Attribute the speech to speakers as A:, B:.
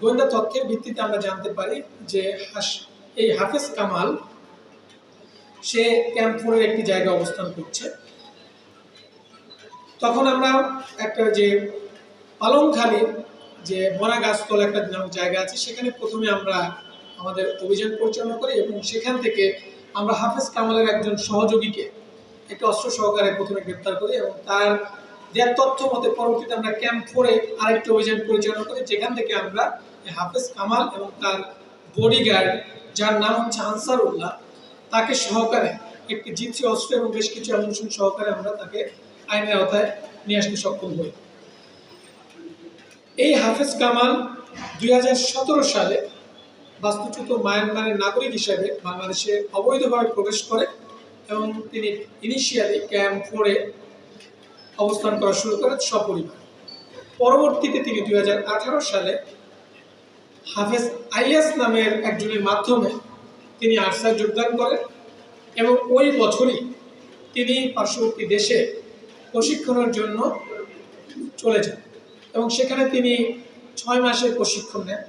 A: গোয়েন্দা তথ্যের ভিত্তিতে আমরা জানতে পারি যে এই হাফেজ কামাল, সে ক্যাম্প ফোরের একটি জায়গায় অবস্থান করছে। তখন আমরা একটা যে পালংখালী, যে মরা গাছতলা একটা নামক জায়গা আছে, সেখানে প্রথমে আমরা আমাদের অভিযান পরিচালনা করি এবং সেখান থেকে আমরা হাফেজ কামালের একজন সহযোগীকে, একটা অস্ত্র সহকারে প্রথমে গ্রেপ্তার করি এবং তার দেওয়ার তথ্য মতে পরবর্তীতে আমরা ক্যাম্প ফোরে আরেকটি অভিযান পরিচালনা করি, যেখান থেকে আমরা হাফেজ কামাল এবং তার বডিগার্ড যার নাম হচ্ছে তাকে সহকারে একটি জিপসি, অস্ত্র এবং বেশ কিছু সহকারে আমরা তাকে আইনের আওতায় নিয়ে আসতে সক্ষম হই। এই হাফেজ কামাল দুই হাজার সতেরো সালে বাস্তুচ্যুত মায়ানমারের নাগরিক হিসেবে বাংলাদেশে অবৈধভাবে প্রবেশ করে এবং তিনি ইনিশিয়ালি ক্যাম্প ফোরে অবস্থান করা শুরু করেন সপরিবার। পরবর্তীতে তিনি দু হাজার আঠারো সালে হাফেজ আইয়াস নামের একজনের মাধ্যমে তিনি আরসায় যোগদান করেন এবং ওই বছরই তিনি পার্শ্ববর্তী দেশে প্রশিক্ষণের জন্য চলে যান এবং সেখানে তিনি ছয় মাসের প্রশিক্ষণ নেন।